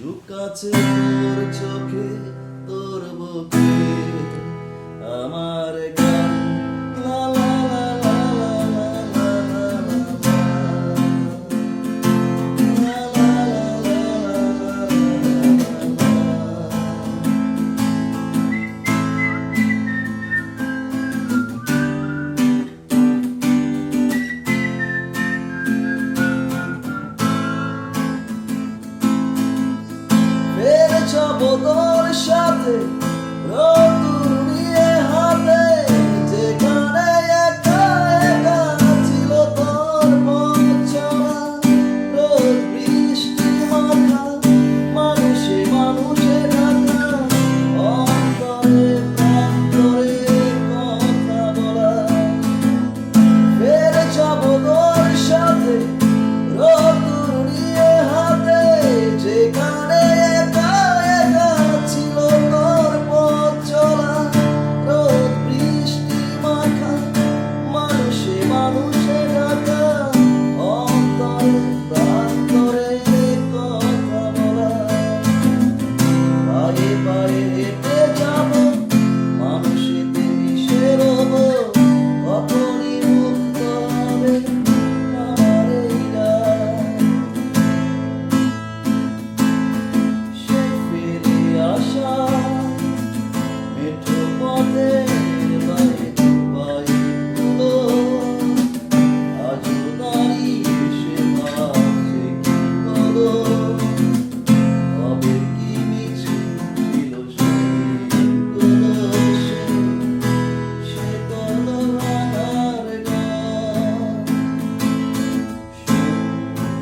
লুকাছে তোর চোখে তোর বুকে। আমার আছে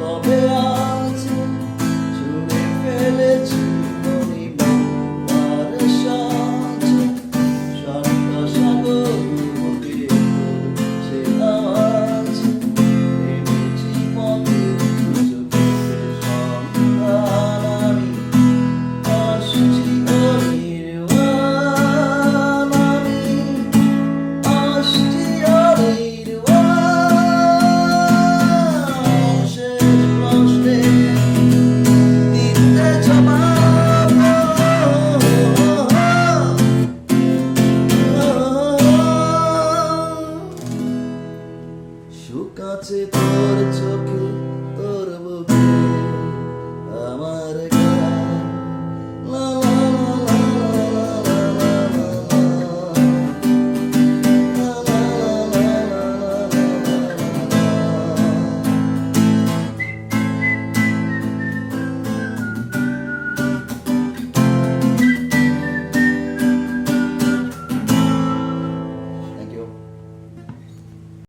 moment.